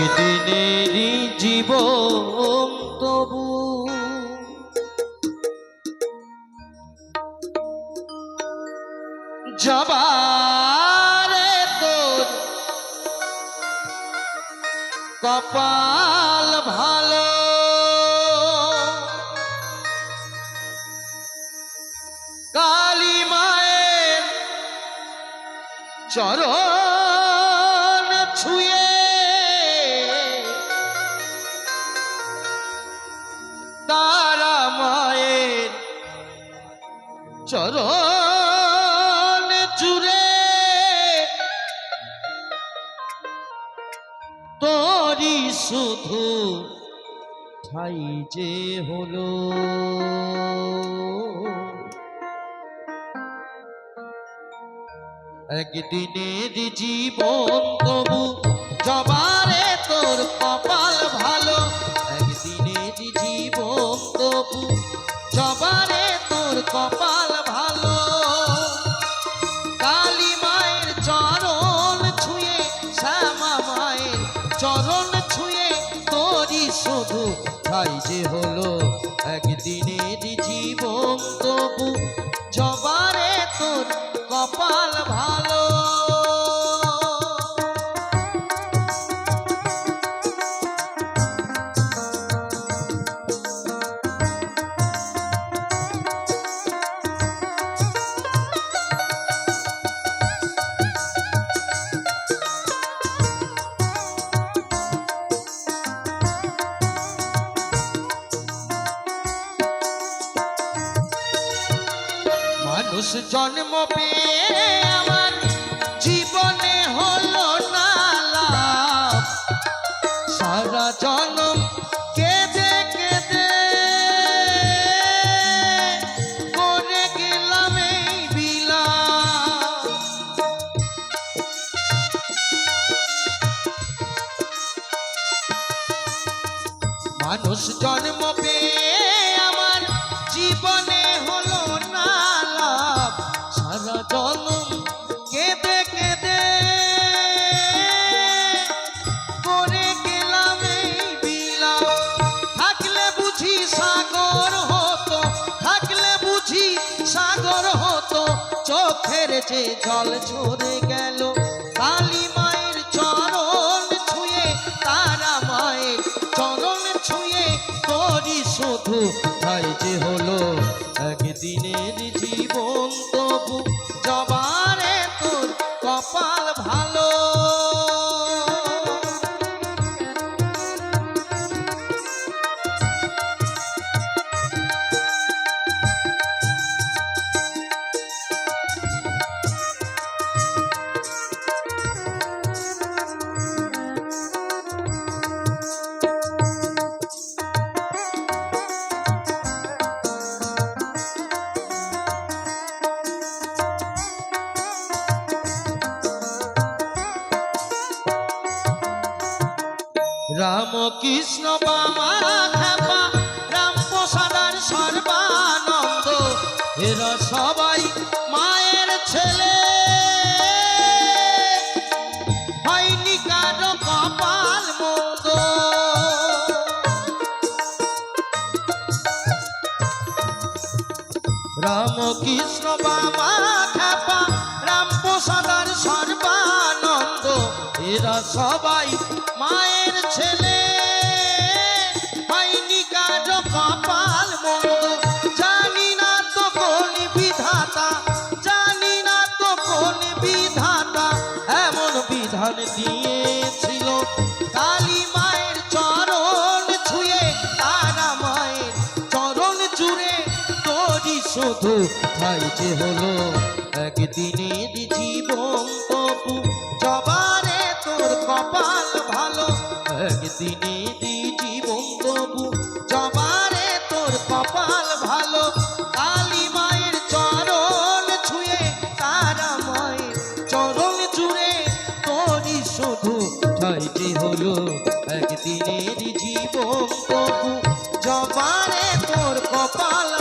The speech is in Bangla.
একদিনেরই জীবন তবু। জবারে তোর কপাল ভালো। কালী মায়ের চরণ চরণ জুড়ে। তোরি শুধু ঠাই যে হলো। একদিনের জীবন তবু জবারে তোর কপাল ভালো। একদিনের জীবন তবু জবারে চরণ ছুঁয়ে শ্যামা মায়ের চরণ ছুঁয়ে শুধু হলো জবারে তোর কপাল ভালো। মানুষ জন্ম পেয়ে আমার জীবনে হলো না লাভ। সারা জন্ম কেঁদে কেঁদে করে গেলাম এই বিলাপ। মানুষ জন্ম পেয়ে আমার জীবনে চোখের যে জল ঝরে গেল। কালী মায়ের চরণ ছুঁয়ে, তারা মায়ের চরণ ছুঁয়ে, তোরই শুধু তাই যে হলো একদিনের কৃষ্ণ বামা খাপা রাম প্রসাদার সর্বানন্দ। এরা সবাই মায়ের ছেলে। হয়নি রাম কৃষ্ণ বামা খাপা রাম প্রসাদার সর্বানন্দ। এরা সবাই মায়ের ছেলে। দিয়েছিল। কালী মায়ের শুধু তাই যে হলো। একদিনের জীবন জবারে তোর কপাল ভালো। একদিনে জীবন একদিনের জীবন প্রভু জবারে তোর কপাল